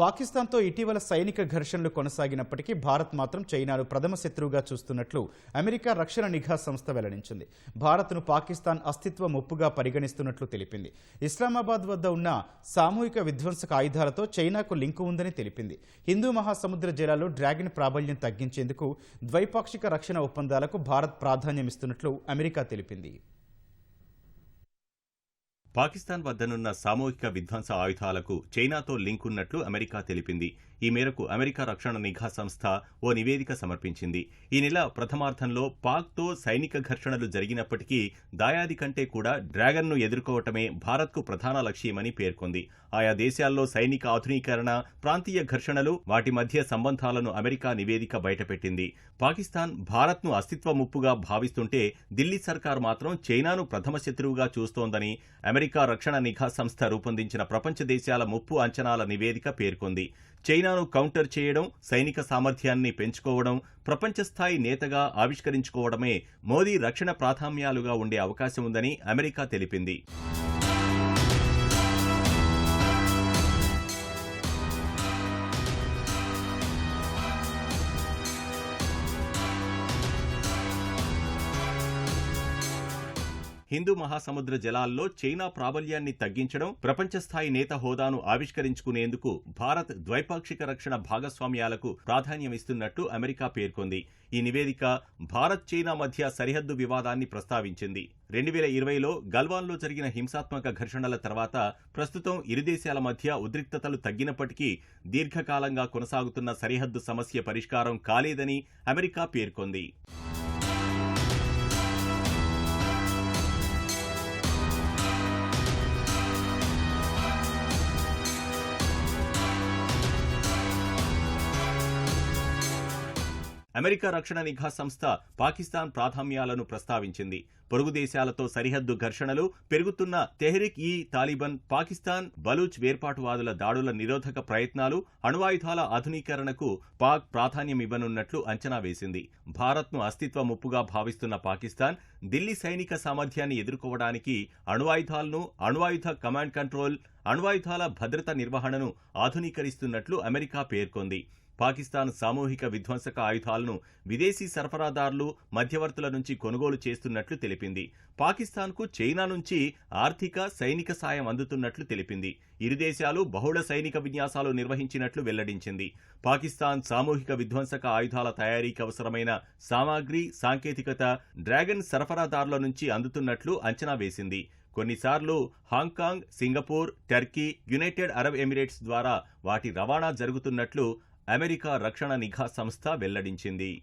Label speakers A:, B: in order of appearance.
A: పాకిస్తాన్తో ఇటీవల సైనిక ఘర్షణలు కొనసాగినప్పటికీ భారత్ మాత్రం చైనాను ప్రథమ శత్రువుగా చూస్తున్నట్లు అమెరికా రక్షణ నిఘా సంస్థ వెల్లడించింది. భారత్ను పాకిస్తాన్ అస్తిత్వ ముప్పుగా పరిగణిస్తున్నట్లు తెలిపింది. ఇస్లామాబాద్ వద్ద ఉన్న సామూహిక విధ్వంసక ఆయుధాలతో చైనాకు లింకు ఉందని తెలిపింది. హిందూ మహాసముద్ర జలాల్లో డ్రాగన్ ప్రాబల్యం తగ్గించేందుకు ద్వైపాక్షిక రక్షణ ఒప్పందాలకు భారత్ ప్రాధాన్యమిస్తున్నట్లు అమెరికా తెలిపింది.
B: పాకిస్తాన్ వద్దనున్న సామూహిక విధ్వంస ఆయుధాలకు చైనాతో లింక్ ఉన్నట్లు అమెరికా తెలిపింది. ఈ మేరకు అమెరికా రక్షణ నిఘా సంస్థ ఓ నివేదిక సమర్పించింది. ఈ నెల ప్రథమార్థంలో పాక్తో సైనిక ఘర్షణలు జరిగినప్పటికీ దాయాది కంటే కూడా డ్రాగన్ను ఎదుర్కోవటమే భారత్కు ప్రధాన లక్ష్యమని పేర్కొంది. ఆయా దేశాల్లో సైనిక ఆధునీకరణ ప్రాంతీయ ఘర్షణలు వాటి మధ్య సంబంధాలను అమెరికా నివేదిక బయటపెట్టింది. పాకిస్తాన్ భారత్ను అస్తిత్వ ముప్పుగా భావిస్తుంటే ఢిల్లీ సర్కార్ మాత్రం చైనాను ప్రథమ శత్రువుగా చూస్తోందని అమెరికా రక్షణ నిఘా సంస్థ రూపొందించిన ప్రపంచ దేశాల ముప్పు అంచనాల నివేదిక పేర్కొంది. చైనాను కౌంటర్ చేయడం సైనిక సామర్థ్యాన్ని పెంచుకోవడం ప్రపంచ స్థాయి నేతగా ఆవిష్కరించుకోవడమే మోదీ రక్షణ ప్రాధాన్యాలుగా ఉండే అవకాశం ఉందని అమెరికా తెలిపింది. హిందూ మహాసముద్ర జలాల్లో చైనా ప్రాబల్యాన్ని తగ్గించడం ప్రపంచ స్థాయి నేత హోదాను ఆవిష్కరించుకునేందుకు భారత్ ద్వైపాక్షిక రక్షణ భాగస్వామ్యాలకు ప్రాధాన్యమిస్తున్నట్లు అమెరికా పేర్కొంది. ఈ నివేదిక భారత్ చైనా మధ్య సరిహద్దు వివాదాన్ని ప్రస్తావించింది. రెండు వేల ఇరవైలో గల్వాన్లో జరిగిన హింసాత్మక ఘర్షణల తర్వాత ప్రస్తుతం ఇరు దేశాల మధ్య ఉద్రిక్తతలు తగ్గినప్పటికీ దీర్ఘకాలంగా కొనసాగుతున్న సరిహద్దు సమస్య పరిష్కారం కాలేదని అమెరికా పేర్కొంది. అమెరికా రక్షణ నిఘా సంస్థ పాకిస్తాన్ ప్రాధాన్యాలను ప్రస్తావించింది. పొరుగు దేశాలతో సరిహద్దు ఘర్షణలు పెరుగుతున్న తెహ్రిక్ ఈ తాలిబన్ పాకిస్తాన్ బలూచ్ వేర్పాటువాదుల దాడుల నిరోధక ప్రయత్నాలు అణువాయుధాల ఆధునీకరణకు పాక్ ప్రాధాన్యమివ్వనున్నట్లు అంచనా వేసింది. భారత్ను అస్తిత్వ ముప్పుగా భావిస్తున్న పాకిస్తాన్ ఢిల్లీ సైనిక సామర్థ్యాన్ని ఎదుర్కోవడానికి అణువాయుధాలను అణువాయుధ కమాండ్ కంట్రోల్ అణ్వాయుధాల భద్రత నిర్వహణను ఆధునీకరిస్తున్నట్లు అమెరికా పేర్కొంది. పాకిస్తాన్ సామూహిక విధ్వంసక ఆయుధాలను విదేశీ సరఫరాదారులు మధ్యవర్తుల నుంచి కొనుగోలు చేస్తున్నట్లు తెలిపింది. పాకిస్తాన్కు చైనా నుంచి ఆర్థిక సైనిక సాయం అందుతున్నట్లు తెలిపింది. ఇరు దేశాలు బహుళ సైనిక విన్యాసాలు నిర్వహించినట్లు వెల్లడించింది. పాకిస్తాన్ సామూహిక విధ్వంసక ఆయుధాల తయారీకి అవసరమైన సామాగ్రి సాంకేతికత డ్రాగన్ సరఫరాదారుల నుంచి అందుతున్నట్లు అంచనా వేసింది. కొన్నిసార్లు Hong Kong Singapore Turkey United Arab Emirates ద్వారా వాటి రవాణా జరుగుతున్నట్లు అమెరికా రక్షణ నిఘా సంస్థ వెల్లడించింది.